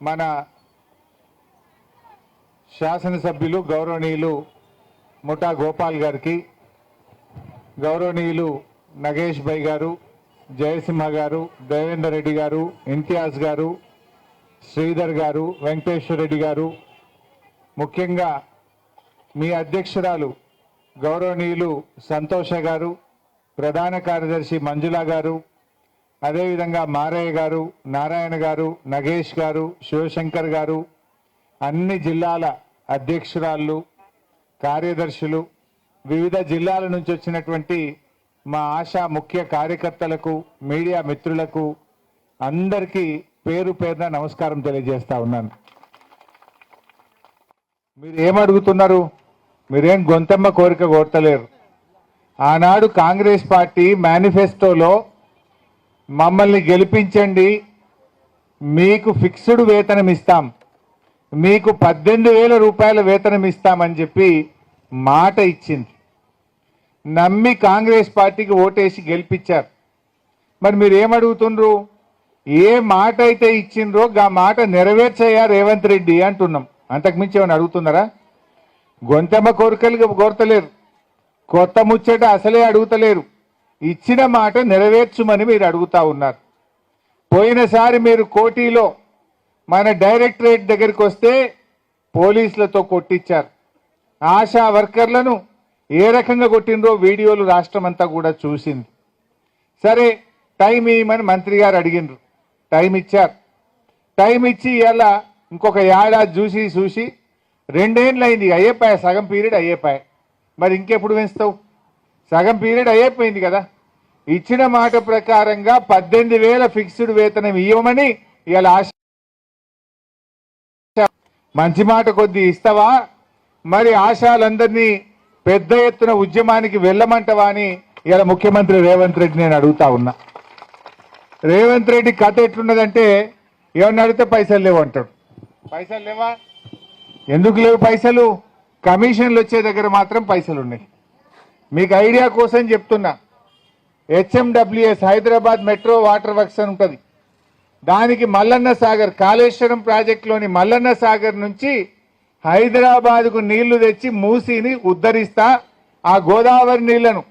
మన శాసనసభ్యులు గౌరవనీయులు ముఠా గోపాల్ గారికి గౌరవనీయులు నగేష్ భాయ్ గారు జయసింహ గారు దేవేందర్ రెడ్డి గారు ఇంతియాజ్ గారు శ్రీధర్ గారు వెంకటేశ్వర రెడ్డి గారు ముఖ్యంగా మీ అధ్యక్షురాలు గౌరవనీయులు సంతోష గారు ప్రధాన కార్యదర్శి మంజుల గారు అదేవిధంగా మారయ్య గారు నారాయణ గారు నగేష్ గారు శివశంకర్ గారు అన్ని జిల్లాల అధ్యక్షురాళ్ళు కార్యదర్శులు వివిధ జిల్లాల నుంచి వచ్చినటువంటి మా ఆశా ముఖ్య కార్యకర్తలకు మీడియా మిత్రులకు అందరికీ పేరు పేరున నమస్కారం తెలియజేస్తా ఉన్నాను. మీరు ఏమడుగుతున్నారు? మీరేం గొంతమ్మ కోరిక కోరతలేరు? ఆనాడు కాంగ్రెస్ పార్టీ మేనిఫెస్టోలో మమ్మల్ని గెలిపించండి. మీకు ఫిక్స్డ్ వేతనం ఇస్తాం. మీకు పద్దెనిమిది వేల రూపాయల వేతనం ఇస్తామని చెప్పి మాట ఇచ్చింది. నమ్మి కాంగ్రెస్ పార్టీకి ఓటేసి గెలిపించారు. మరి మీరు ఏమడుగుతుండ్రు ఏ మాట అయితే ఇచ్చిండ్రో ఆ మాట నెరవేర్చయ్యా రేవంత్ రెడ్డి అంటున్నాం. అంతకుమించి ఏమైనా అడుగుతున్నారా? గొంతెమ్మ కోరికలు కోరతలేరు. కొత్త ముచ్చట అసలే అడుగుతలేరు. ఇచ్చిన మాట నెరవేర్చుమని మీరు అడుగుతా ఉన్నారు. పోయినసారి మీరు కోటిలో మన డైరెక్టరేట్ దగ్గరికి వస్తే పోలీసులతో కొట్టించారు. ఆశా వర్కర్లను ఏ రకంగా కొట్టిండ్రో వీడియోలు రాష్ట్రం అంతా కూడా చూసింది. సరే టైం ఇవ్వమని మంత్రి గారు అడిగిండ్రు. టైం ఇచ్చారు. టైం ఇచ్చి ఇలా ఇంకొక ఏడాది చూసి చూసి రెండేళ్ళు అయింది అయ్యేపాయ సగం పీరియడ్ అయ్యేపాయ మరి ఇంకెప్పుడు పెంచుతావు? సగం పీరియడ్ అయిపోయింది కదా. ఇచ్చిన మాట ప్రకారంగా పద్దెనిమిది వేల ఫిక్స్డ్ వేతనం ఇవ్వమని ఇలా ఆశ మంచి మాట కొద్ది ఇస్తావా? మరి ఆశాలందరినీ పెద్ద ఎత్తున ఉద్యమానికి వెళ్ళమంటవా అని ఇలా ముఖ్యమంత్రి రేవంత్ రెడ్డి నేను అడుగుతా ఉన్నా. రేవంత్ రెడ్డి కథ ఎట్లున్నదంటే ఏమన్నా అడిగితే పైసలు లేవు అంటాడు. పైసలు లేవా? ఎందుకు లేవు పైసలు? కమిషన్లు వచ్చే దగ్గర మాత్రం పైసలు ఉన్నాయి. మీకు ఐడియా కోసం చెప్తున్నా. HMWS Hyderabad metro water works అని ఉంటుంది. దానికి మల్లన్న సాగర్ కాళేశ్వరం ప్రాజెక్టులోని మల్లన్న సాగర్ నుంచి హైదరాబాద్కు నీళ్ళు తెచ్చి మూసీని ఉద్ధరిస్తా ఆ గోదావరి నీళ్ళను.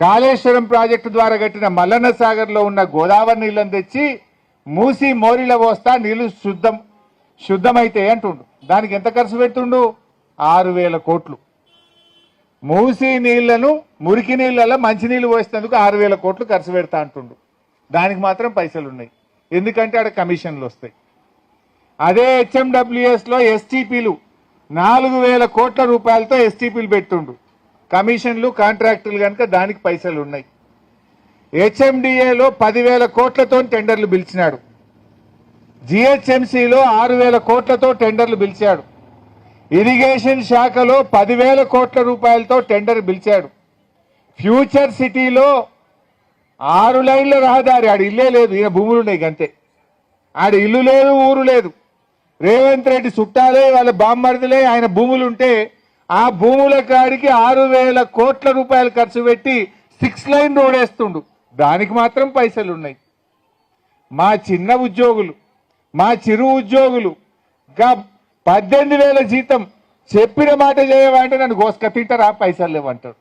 కాళేశ్వరం ప్రాజెక్టు ద్వారా కట్టిన మల్లన్న సాగర్లో ఉన్న గోదావరి నీళ్ళను తెచ్చి మూసి మోరిలో పోస్తా నీళ్ళు శుద్ధం శుద్ధమైతే అంటుండు. దానికి ఎంత ఖర్చు పెడుతుండు? ఆరు వేల కోట్లు. మూసి నీళ్ళను మురికి నీళ్ళలో మంచినీళ్ళు పోసేందుకు ఆరు వేల కోట్లు ఖర్చు పెడతా అంటుండు. దానికి మాత్రం పైసలు ఉన్నాయి. ఎందుకంటే ఆడ కమిషన్లు వస్తాయి. అదే హెచ్ఎండబ్ల్యూఎస్లో ఎస్టీపీలు నాలుగు వేల కోట్ల రూపాయలతో ఎస్టీపీలు పెట్టుండు. కమిషన్లు కాంట్రాక్టులు కనుక దానికి పైసలు ఉన్నాయి. హెచ్ఎండిఏలో పదివేల కోట్లతో టెండర్లు పిలిచినాడు. జిహెచ్ఎంసీలో ఆరు వేల కోట్లతో టెండర్లు పిలిచాడు. ఇరిగేషన్ శాఖలో పదివేల కోట్ల రూపాయలతో టెండర్ పిలిచాడు. ఫ్యూచర్ సిటీలో ఆరు లైన్ల రహదారి ఆడ ఇల్లే లేదు ఈయన భూములు ఉన్నాయి అంతే ఆడ ఇల్లు లేదు ఊరు లేదు. రేవంత్ రెడ్డి చుట్టాలే వాళ్ళ బామ్మర్దులే ఆయన భూములు ఉంటే ఆ భూముల కాడికి ఆరు వేల కోట్ల రూపాయలు ఖర్చు పెట్టి సిక్స్ లైన్ రోడ్ వేస్తుండు. దానికి మాత్రం పైసలు ఉన్నాయి మా చిన్న ఉద్యోగులు మా చిరు ఉద్యోగులు ఇంకా పద్దెనిమిది వేల జీతం చెప్పిన మాట చేయమంటే నన్ను గోసుక తింటారా? పైసలు లేవంటాడు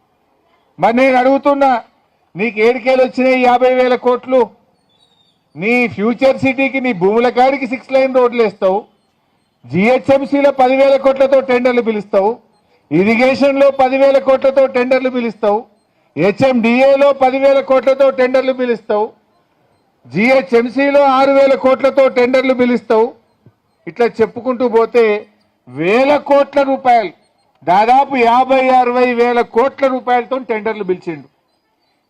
మరి నేను అడుగుతున్నా నీకు ఏడికేలు వచ్చినాయి? యాభై వేల కోట్లు. నీ ఫ్యూచర్ సిటీకి నీ భూముల కాడికి సిక్స్ లైన్ రోడ్లు వేస్తావు. జిహెచ్ఎంసీలో పదివేల కోట్లతో టెండర్లు పిలుస్తావు. ఇరిగేషన్లో పదివేల కోట్లతో టెండర్లు పిలుస్తావు. హెచ్ఎండిఏలో పదివేల కోట్లతో టెండర్లు పిలుస్తావు. జిహెచ్ఎంసీలో ఆరు వేల కోట్లతో టెండర్లు పిలుస్తావు. ఇట్లా చెప్పుకుంటూ పోతే వేల కోట్ల రూపాయలు దాదాపు యాభై అరవై వేల కోట్ల రూపాయలతో టెండర్లు పిలిచిండు.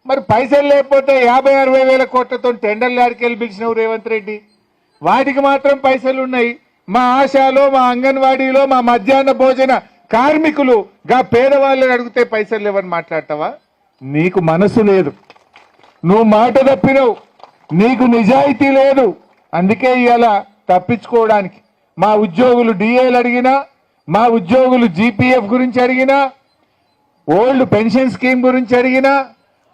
మరి పైసలు లేకపోతే యాభై అరవై వేల కోట్లతో టెండర్లు ఆడికెళ్ళి పిలిచినవు రేవంత్ రెడ్డి? వాటికి మాత్రం పైసలు ఉన్నాయి. మా ఆశాలో మా అంగన్వాడీలో మా మధ్యాహ్న భోజన కార్మికులు గా పేదవాళ్ళని అడిగితే పైసలు లేవని మాట్లాడతావా? నీకు మనసు లేదు. నువ్వు మాట తప్పినవు. నీకు నిజాయితీ లేదు. అందుకే ఇవాళ తప్పించుకోవడానికి. మా ఉద్యోగులు డిఏలు అడిగినా మా ఉద్యోగులు జీపీఎఫ్ గురించి అడిగినా ఓల్డ్ పెన్షన్ స్కీమ్ గురించి అడిగినా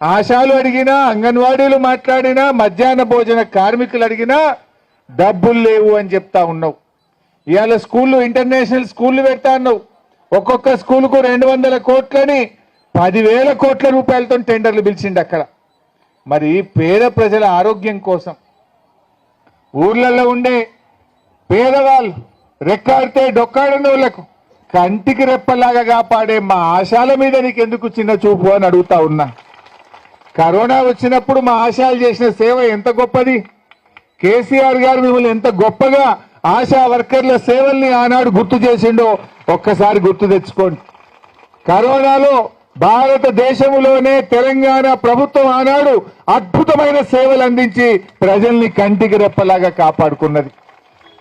ఆశాలు అడిగినా అంగన్వాడీలు మాట్లాడినా మధ్యాహ్న భోజన కార్మికులు అడిగినా డబ్బులు లేవు అని చెప్తా ఉన్నావు. ఇవాళ స్కూళ్ళు ఇంటర్నేషనల్ స్కూళ్ళు పెడతా అన్నావు ఒక్కొక్క స్కూల్కు రెండు వందల కోట్లని పదివేల కోట్ల రూపాయలతో టెండర్లు పిలిచిండు అక్కడ. మరి పేద ప్రజల ఆరోగ్యం కోసం ఊర్లలో ఉండే పేదవాళ్ళు రెక్కాడితే డొక్కాడని వాళ్ళకు కంటికి రెప్పలాగా కాపాడే మా ఆశాల మీద నీకెందుకు చిన్న చూపు అని అడుగుతా ఉన్నా. కరోనా వచ్చినప్పుడు మా ఆశాలు చేసిన సేవ ఎంత గొప్పది? కేసీఆర్ గారు మిమ్మల్ని ఎంత గొప్పగా ఆశా వర్కర్ల సేవల్ని ఆనాడు గుర్తు చేసిండో ఒక్కసారి గుర్తు తెచ్చుకోండి. కరోనాలో భారతదేశంలోనే తెలంగాణ ప్రభుత్వం ఆనాడు అద్భుతమైన సేవలు అందించి ప్రజల్ని కంటికి రెప్పలాగా కాపాడుకున్నది.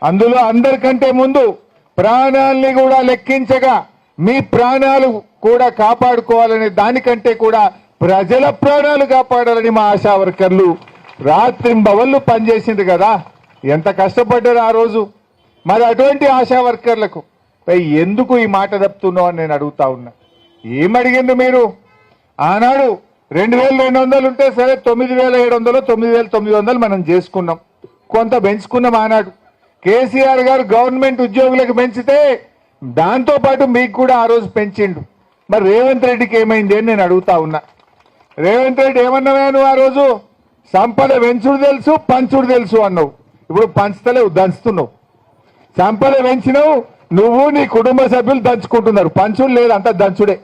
అందులో అందరికంటే ముందు ప్రాణాల్ని కూడా లెక్కించగా మీ ప్రాణాలు కూడా కాపాడుకోవాలని దానికంటే కూడా ప్రజల ప్రాణాలు కాపాడాలని మా ఆశా వర్కర్లు రాత్రింబవళ్ళు పనిచేసింది కదా. ఎంత కష్టపడ్డారు ఆ రోజు. మరి అటువంటి ఆశా వర్కర్లకు ఎందుకు ఈ మాట తప్పుతున్నావు? అని నేను అడుగుతా ఉన్నా. ఏమడిగింది మీరు? ఆనాడు రెండు వేల రెండు వందలు ఉంటే సరే తొమ్మిది వేల ఏడు వందలు తొమ్మిది వేల తొమ్మిది వందలు మనం చేసుకున్నాం. కొంత పెంచుకున్నాం ఆనాడు. కేసీఆర్ గారు గవర్నమెంట్ ఉద్యోగులకు పెంచితే దాంతో పాటు మీకు కూడా ఆ రోజు పెంచిండు. మరి రేవంత్ రెడ్డికి ఏమైంది అని నేను అడుగుతా ఉన్నా. రేవంత్ రెడ్డి ఏమన్నావా నువ్వు ఆ రోజు? సంపద పెంచుడు తెలుసు పంచుడు తెలుసు అన్నావు. ఇప్పుడు పంచుతలేవు దంచుతున్నావు. సంపద పెంచినావు నువ్వు నీ కుటుంబ సభ్యులు దంచుకుంటున్నారు. పంచుడు లేదు అంతా దంచుడే.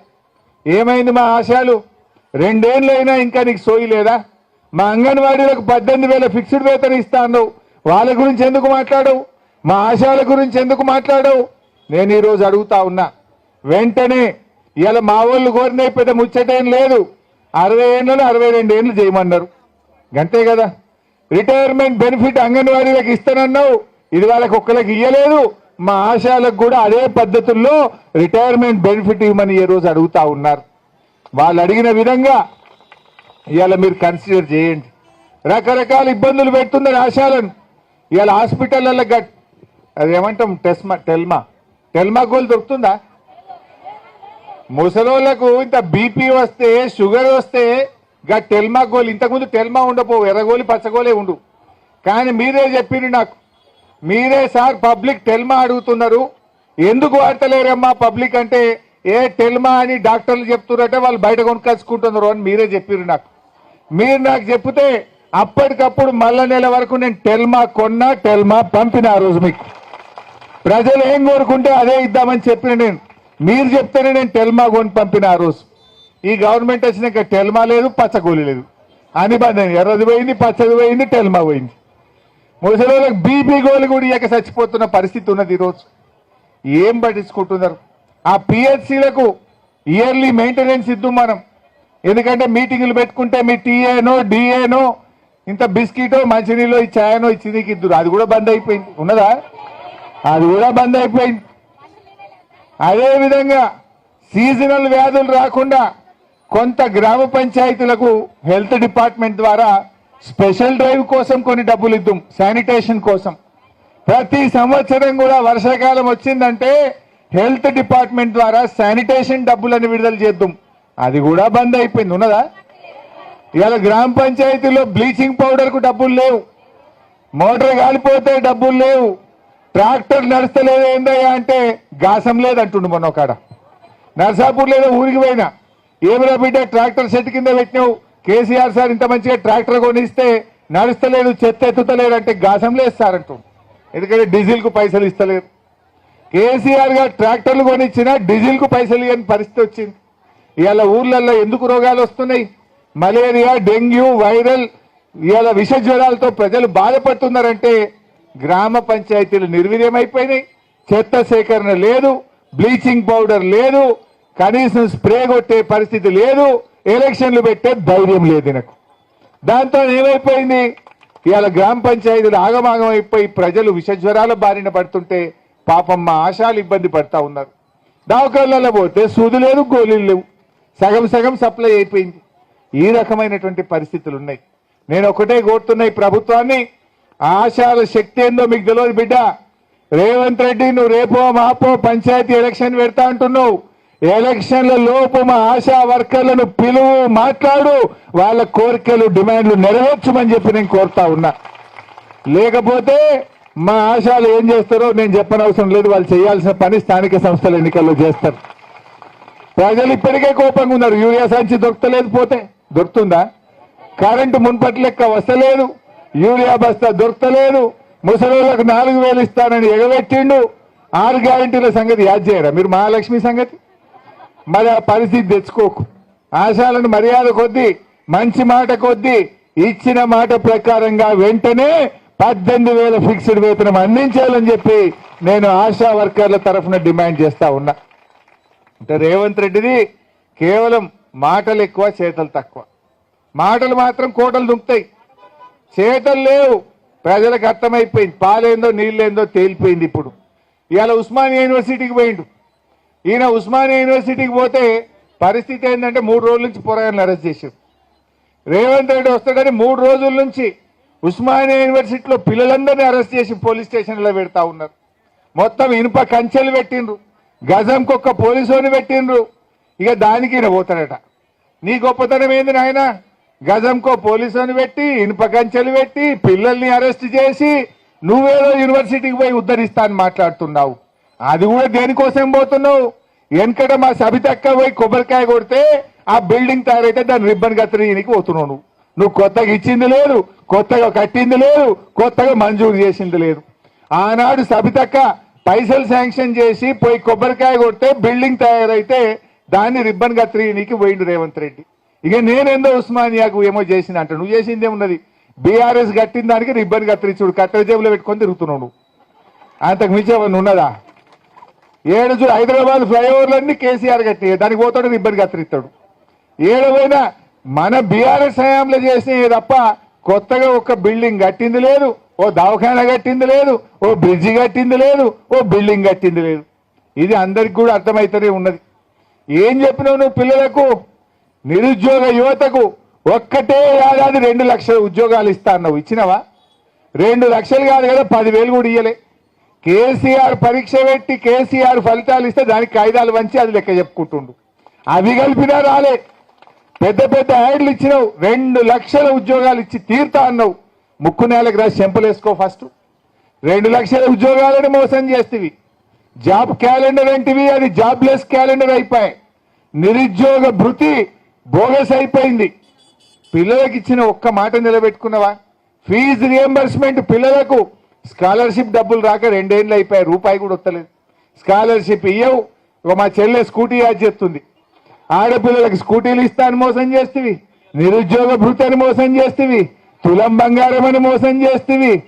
ఏమైంది మా ఆశయాలు? రెండేళ్ళు అయినా ఇంకా నీకు సోయి లేదా? మా అంగన్వాడీలకు పద్దెనిమిది వేల ఫిక్స్డ్ వేతన ఇస్తా అన్నావు. వాళ్ళ గురించి ఎందుకు మాట్లాడవు? మా ఆశయాల గురించి ఎందుకు మాట్లాడవు? నేను ఈరోజు అడుగుతా ఉన్నా. వెంటనే ఇవాళ మా వాళ్ళు కోరిన పెద్ద ముచ్చటేం లేదు. అరవై ఏళ్ళు అరవై రెండు ఏళ్ళు చేయమన్నారు. అంతే కదా? రిటైర్మెంట్ బెనిఫిట్ అంగన్వాడీలకు ఇస్తానన్నావు. ఇది వాళ్ళకి ఒక్కరికి ఇయ్యలేదు. మా ఆశయాలకు కూడా అదే పద్ధతుల్లో రిటైర్మెంట్ బెనిఫిట్ ఇవ్వమని ఈ రోజు అడుగుతా ఉన్నారు. వాళ్ళు అడిగిన విధంగా ఇవాళ మీరు కన్సిడర్ చేయండి. రకరకాల ఇబ్బందులు పెడుతున్నారు ఆశాలను ఇవాళ హాస్పిటల్లో గట్ అది ఏమంటాం? టెస్మా టెల్మా. టెల్మా గోల్ దొరుకుతుందా? ముసలోళ్ళకు ఇంత బీపీ వస్తే షుగర్ వస్తే గా టెల్మా గోల్. ఇంతకుముందు టెల్మా ఉండపో ఎర్రగోలి పచ్చగోలే ఉండు. కానీ మీరే చెప్పిండ్రు నాకు. మీరే సార్ పబ్లిక్ టెల్మా అడుగుతున్నారు. ఎందుకు వాడతలేరమ్మా పబ్లిక్ అంటే? ఏ టెల్మా అని డాక్టర్లు చెప్తున్నారంటే వాళ్ళు బయట కొనుక్కొచ్చుకుంటున్నారు అని మీరే చెప్పిర్రు నాకు. మీరు నాకు చెప్తే అప్పటికప్పుడు మళ్ళ నెల వరకు నేను టెల్మా కొన్నా టెల్మా పంపిన ఆ రోజు మీకు. ప్రజలు ఏం కోరుకుంటే అదే ఇద్దామని చెప్పిన నేను. మీరు చెప్తేనే నేను టెల్మా కొని పంపిన ఆ రోజు. ఈ గవర్నమెంట్ వచ్చినాక టెల్మా లేదు పచ్చగోలి లేదు. అని బంధం ఎర్రది పోయింది పచ్చది పోయింది టెల్మా పోయింది. ముసలిళ్ళకి బీపీ గోలు కూడా ఇక చచ్చిపోతున్న పరిస్థితి ఉన్నది ఈరోజు ఏం పట్టించుకుంటున్నారు? ఆ పిహెచ్సిలకు ఇయర్లీ మెయింటెనెన్స్ ఇద్దాం మనం. ఎందుకంటే మీటింగులు పెట్టుకుంటే మీ టీఏనో డిఏనో ఇంత బిస్కెటో మంచినీళ్ళు ఈ ఛాయనో ఇచ్చి నీకు ఇద్దరు. అది కూడా బంద్ అయిపోయింది. ఉన్నదా? అది కూడా బంద్ అయిపోయింది. అదే విధంగా సీజనల్ వ్యాధులు రాకుండా కొంత గ్రామ పంచాయతీలకు హెల్త్ డిపార్ట్మెంట్ ద్వారా స్పెషల్ డ్రైవ్ కోసం కొన్ని డబ్బులు ఇద్దాం. శానిటేషన్ కోసం. ప్రతి సంవత్సరం కూడా వర్షాకాలం వచ్చిందంటే హెల్త్ డిపార్ట్మెంట్ ద్వారా శానిటేషన్ డబ్బులను విడుదల చేద్దాం. అది కూడా బంద్ అయిపోయింది. ఉన్నదా? ఇవాళ గ్రామ పంచాయతీలో బ్లీచింగ్ పౌడర్కు డబ్బులు లేవు. మోటార్ కాలిపోతే డబ్బులు లేవు. ట్రాక్టర్ నడుస్తలేదు ఏందయ్యా అంటే గాసం లేదంటుండు మొన్న ఒకడ నర్సాపూర్ లేదా ఊరికి పోయినా. ఏమిరా బిడ్డ ట్రాక్టర్ సెట్ కింద పెట్టినావు? కేసీఆర్ సార్ ఇంత మంచిగా ట్రాక్టర్ కొనిస్తే నడుస్తలేదు చెత్త ఎత్తుతలేడు అంటే గాసం లేదు సార్ ఎందుకంటే డీజిల్కు పైసలు ఇస్తలేరు. కేసీఆర్ గారు ట్రాక్టర్లు కొనిచ్చినా డీజిల్కు పైసలు ఇవ్వని పరిస్థితి వచ్చింది. ఇవాళ ఊర్లలో ఎందుకు రోగాలు వస్తున్నాయి? మలేరియా డెంగ్యూ వైరల్ ఇవాళ విష జ్వరాలతో ప్రజలు బాధపడుతున్నారంటే గ్రామ పంచాయతీలు నిర్వీర్యమైపోయినాయి. చెత్త సేకరణ లేదు బ్లీచింగ్ పౌడర్ లేదు కనీసం స్ప్రే కొట్టే పరిస్థితి లేదు ఎలక్షన్లు పెట్టే ధైర్యం లేదు నాకు దాంతో ఏమైపోయింది? ఇవాళ గ్రామ పంచాయతీలు ఆగమాగం అయిపోయి ప్రజలు విష జ్వరాల బారిన పడుతుంటే పాపం మా ఆశాలు ఇబ్బంది పడతా ఉన్నారు. దవాఖానాలలో పోతే సూది లేదు గోళీలు లేవు. సగం సగం సప్లై అయిపోయింది. ఈ రకమైనటువంటి పరిస్థితులు ఉన్నాయి నేను ఒకటే కోరుతున్నా ఈ ప్రభుత్వాన్ని ఆశాల శక్తి ఏందో మీకు తెలియదు బిడ్డ. రేవంత్ రెడ్డి నువ్వు రేపో మాపో పంచాయతీ ఎలక్షన్ పెడతా అంటున్నావు. ఎలక్షన్ల లోపు మా ఆశా వర్కర్లను పిలువు మాట్లాడు. వాళ్ళ కోరికలు డిమాండ్లు నెరవేర్చమని చెప్పి నేను కోరుతా ఉన్నా. లేకపోతే మా ఆశాలు ఏం చేస్తారో నేను చెప్పనవసరం లేదు. వాళ్ళు చేయాల్సిన పని స్థానిక సంస్థల ఎన్నికల్లో చేస్తారు. ప్రజలు ఇప్పటికే కోపంగా ఉన్నారు. యూరియా సంచి దొరకలేదు పోతే. దొరుకుతుందా? కరెంటు మున్పటి లెక్క వస్తలేదు. యూరియా బస్తా దొరకలేదు ముసలోళ్ళకు నాలుగు వేలు ఇస్తానని ఎగబెట్టిండు. ఆరు గ్యారంటీల సంగతి యాద్ చేయరా? మీరు మహాలక్ష్మి సంగతి? మరి ఆ పరిస్థితి తెచ్చుకోకు. ఆశాలను మర్యాద కొద్దీ మంచి మాట కొద్దీ ఇచ్చిన మాట ప్రకారంగా వెంటనే పద్దెనిమిది వేల ఫిక్స్డ్ వేతనం అందించాలని చెప్పి నేను ఆశా వర్కర్ల తరఫున డిమాండ్ చేస్తా ఉన్నా. అంటే రేవంత్ రెడ్డిది కేవలం మాటలు ఎక్కువ చేతలు తక్కువ. మాటలు మాత్రం కోటలు దుంకుతాయి. చేతలు లేవు. ప్రజలకు అర్థమైపోయింది. పాలేందో నీళ్ళేందో తేలిపోయింది ఇప్పుడు. ఇవాళ ఉస్మానియా యూనివర్సిటీకి పోయిండు. ఈయన ఉస్మానియా యూనివర్సిటీకి పోతే పరిస్థితి ఏంటంటే మూడు రోజుల నుంచి పోరాయని అరెస్ట్ చేశారు. రేవంత్ రెడ్డి వస్తాడని మూడు రోజుల నుంచి ఉస్మానియా యూనివర్సిటీలో పిల్లలందరినీ అరెస్ట్ చేసి పోలీస్ స్టేషన్లో పెడతా ఉన్నారు. మొత్తం ఇనుప కంచెలు పెట్టిండ్రు. గజంకొక్క ఒక్క పోలీసుని పెట్టిండ్రు. ఇక దానికి ఈయన పోతాడట. నీ గొప్పతనం ఏంది నాయన? గజంకో పోలీసుని పెట్టి ఇనుప కంచెలు పెట్టి పిల్లల్ని అరెస్ట్ చేసి నువ్వేదో యూనివర్సిటీకి పోయి ఉద్ధరిస్తా అని మాట్లాడుతున్నావు. అది కూడా దేనికోసం పోతున్నావు? వెనకట మా సబితక్క పోయి కొబ్బరికాయ కొడితే ఆ బిల్డింగ్ తయారైతే దాని రిబ్బన్ కత్తిరీనికి పోతున్నావు నువ్వు. నువ్వు కొత్తగా ఇచ్చింది లేదు కొత్తగా కట్టింది లేదు కొత్తగా మంజూరు చేసింది లేదు. ఆనాడు సబితక్క పైసలు శాంక్షన్ చేసి పోయి కొబ్బరికాయ కొడితే బిల్డింగ్ తయారైతే దాన్ని రిబ్బన్ కత్తిరీనికి పోయిండు రేవంత్ రెడ్డి. ఇక నేనేందో ఉస్మానియాకు ఏమో చేసిన అంట నువ్వు చేసింది ఏమున్నది? బీఆర్ఎస్ కట్టిన దానికి రిబ్బన్ కత్తిరించుడు కట్టెల జేబులో పెట్టుకొని తిరుగుతున్నావు నువ్వు అంతకు మించి ఉన్నదా? ఏడు చూ- హైదరాబాద్ ఫ్లైఓవర్లన్నీ కేసీఆర్ కట్టి దానికి పోతాడు రిబ్బన్ కత్తిరిస్తాడు ఏడవైనా మన బీఆర్ఎస్ హయాంలో చేసినవి తప్ప కొత్తగా ఒక బిల్డింగ్ కట్టింది లేదు ఓ దవాఖాన కట్టింది లేదు ఓ బ్రిడ్జి కట్టింది లేదు ఓ బిల్డింగ్ కట్టింది లేదు. ఇది అందరికి కూడా అర్థమైతేనే ఉన్నది. ఏం చెప్పినావు నువ్వు పిల్లలకు? నిరుద్యోగ యువతకు ఒక్కటే ఏడాది రెండు లక్షల ఉద్యోగాలు ఇస్తా అన్నావు. ఇచ్చినవా? రెండు లక్షలు కాదు కదా పదివేలు కూడా ఇయ్యలే. కేసీఆర్ పరీక్ష పెట్టి కేసీఆర్ ఫలితాలు ఇస్తే దానికి కాయిదాలు వంచి అది లెక్క చెప్పుకుంటుండు. అవి కలిపినా రాలే. పెద్ద పెద్ద యాడ్లు ఇచ్చినావు. రెండు లక్షల ఉద్యోగాలు ఇచ్చి తీరుతా అన్నావు. ముక్కు నేలకు రాసి చెంపలేసుకో ఫస్ట్. రెండు లక్షల ఉద్యోగాలను మోసం చేస్తేవి. జాబ్ క్యాలెండర్ ఏంటివి? అది జాబ్లెస్ క్యాలెండర్ అయిపోయాయి. నిరుద్యోగ భృతి బోగస్ అయిపోయింది. పిల్లలకు ఇచ్చిన ఒక్క మాట నిలబెట్టుకున్నావా? ఫీజు రియంబర్స్మెంట్ పిల్లలకు స్కాలర్షిప్ డబ్బులు రాక రెండేళ్ళు అయిపోయాయి. రూపాయి కూడా వస్తలేదు. స్కాలర్షిప్ ఇయ్యవు. ఒక మా చెల్లె స్కూటీ యాజ్ చేస్తుంది. ఆడపిల్లలకు స్కూటీలు ఇస్తాను మోసం చేస్తేవి. నిరుద్యోగ భృతి అని మోసం చేస్తేవి. తులం బంగారం అని మోసం చేస్తేవి.